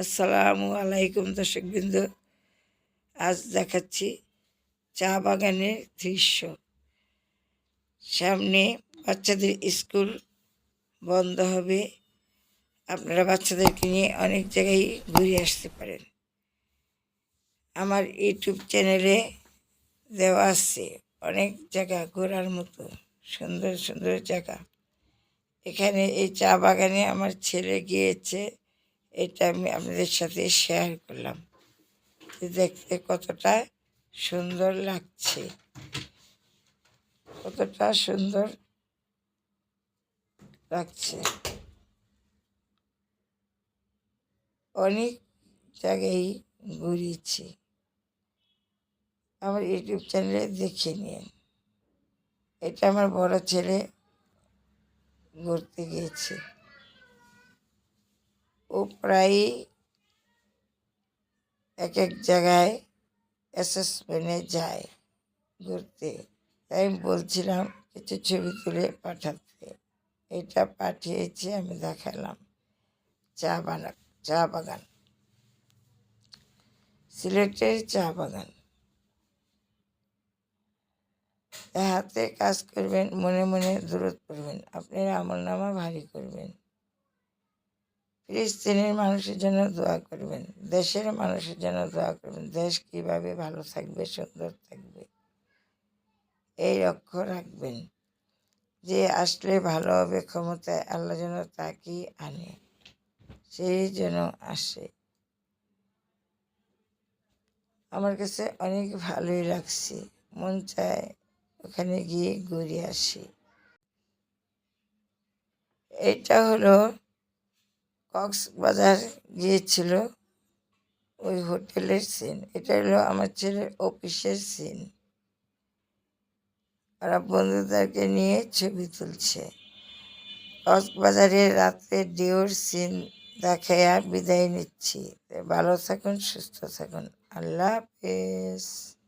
আসসালামু আলাইকুম দর্শকবৃন্দ। আজ দেখাচ্ছি চা বাগানের দৃশ্য। সামনে বাচ্চাদের স্কুল বন্ধ হবে। আপনারা বাচ্চাদেরকে নিয়ে অনেক জায়গায় ঘুরে আসতে পারেন। আমার ইউটিউব চ্যানেলে দেওয়া আছে অনেক জায়গা ঘোরার মতো, সুন্দর সুন্দর জায়গা। এখানে এই চা বাগানে আমার ছেলে গিয়েছে। এটা আমি আপনাদের সাথে শেয়ার করলাম। দেখতে কতটা সুন্দর লাগছে। কতটা সুন্দর লাগছে। অনেক জায়গায় ঘুরিয়েছি আমার ইউটিউব চ্যানেলে দেখে নিন। এটা আমার বড় ছেলে ঘুরতে গিয়েছে। ও প্রায়ই এক এক জায়গায় অ্যাসেসমেন্টে যায় ঘুরতে। তাই বলছিলাম, কিছু ছবি তুলে পাঠাতে। এটা পাঠিয়েছি, আমি দেখালাম। চা বাগান চা বাগান। সিলেটের চা বাগান। হাতে কাজ করবেন, মনে মনে দূরত করবেন। আপনার আমল নামা ভারী করবেন। ফিলিস্তিনের মানুষের জন্য দোয়া করবেন। দেশের মানুষের জন্য দোয়া করবেন। দেশ কীভাবে ভালো থাকবে, সুন্দর থাকবে, এই লক্ষ্য রাখবেন যে আসলে ভালো হবে, ক্ষমতায় আল্লাহ যেন তাকেই আনে, সেই যেন আসে। আমার কাছে অনেক ভালোই লাগছে। মন চায় ওখানে গিয়ে ঘুরে আসি। এটা হলো কক্সবাজার গিয়েছিল, ওই হোটেলের সিন এটা হলো আমার ছেলের অফিসের সিন ওরা বন্ধুদেরকে নিয়ে ছবি তুলছে। কক্সবাজারে রাতে ডিওর সিন দেখাইয়া বিদায় নিচ্ছি। ভালো থাকুন, সুস্থ থাকুন। আল্লাহ হাফেজ।